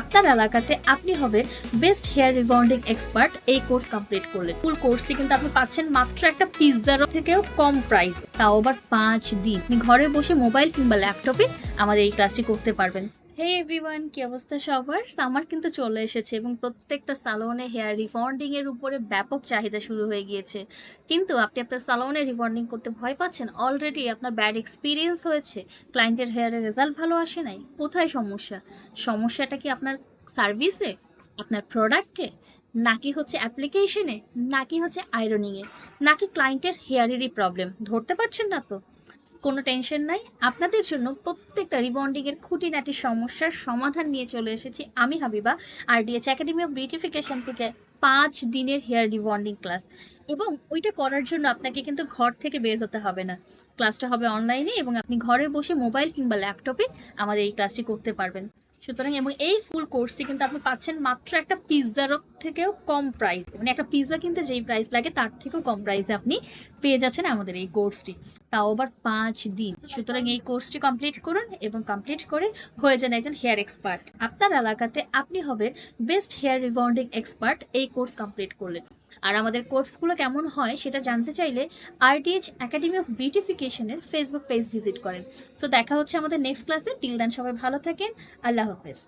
আপনার এলাকাতে আপনি হবে বেস্ট হেয়ার রিবন্ডিং এক্সপার্ট এই কোর্স কমপ্লিট করলে ফুল কোর্সটি কিন্তু আপনি পাচ্ছেন মাত্র একটা পিৎজার থেকেও কম প্রাইস তাও আবার পাঁচ দিন। আপনি ঘরে বসে মোবাইল কিংবা ল্যাপটপে আমাদের এই ক্লাসটি করতে পারবেন। হে এভরিওয়ান কি অবস্থা সবার? সামার কিন্তু চলে এসেছে এবং প্রত্যেকটা সালোনে হেয়ার রিবন্ডিং এর উপরে ব্যাপক চাহিদা শুরু হয়ে গিয়েছে। কিন্তু আপনি আপনার সালোনে রিবন্ডিং করতে ভয় পাচ্ছেন? অলরেডি আপনার ব্যাড এক্সপিরিয়েন্স হয়েছে। ক্লায়েন্টের হেয়ারের রেজাল্ট ভালো আসে নাই। কোথায় সমস্যা? সমস্যাটা কি আপনার সার্ভিসে আপনার প্রোডাক্টে নাকি হচ্ছে অ্যাপ্লিকেশনে নাকি হচ্ছে আয়রনিংয়ে নাকি ক্লায়েন্টের হেয়ারেরই প্রবলেম ধরতে পারছেন না তো? কোনো টেনশন নাই। আপনাদের জন্য প্রত্যেকটা রিবন্ডিংয়ের খুঁটিনাটি সমস্যার সমাধান নিয়ে চলে এসেছি আমি হাবিবা আর ডিএচ একাডেমি অফ বিউটিফিকেশন থেকে পাঁচ দিনের হেয়ার রিবন্ডিং ক্লাস এবং ওইটা করার জন্য আপনাকে কিন্তু ঘর থেকে বের হতে হবে না। ক্লাসটা হবে অনলাইনে এবং আপনি ঘরে বসে মোবাইল কিংবা ল্যাপটপে আমাদের এই ক্লাসটি করতে পারবেন। সুতরাং এবং এই ফুল কোর্সটি কিন্তু আপনি পাচ্ছেন মাত্র একটা পিৎজার থেকেও কম প্রাইস মানে একটা পিৎজা কিনতে যেই প্রাইস লাগে, তার থেকেও কম প্রাইসে আপনি পেয়ে যাচ্ছেন আমাদের এই কোর্সটি তাও আবার পাঁচ দিন। সুতরাং এই কোর্সটি কমপ্লিট করুন এবং কমপ্লিট করে হয়ে যান একজন হেয়ার এক্সপার্ট আপনার এলাকাতে আপনি হবেন বেস্ট হেয়ার রিবন্ডিং এক্সপার্ট এই কোর্স কমপ্লিট করলে আর আমাদের কোর্সগুলো কেমন হয় সেটা জানতে চাইলে আরটিএইচ একাডেমি অফ বিউটিফিকেশনের ফেসবুক পেজ ভিজিট করেন। সো দেখা হচ্ছে আমাদের নেক্সট ক্লাসে টিল দেন সবাই ভালো থাকেন। আল্লাহ হাফেজ।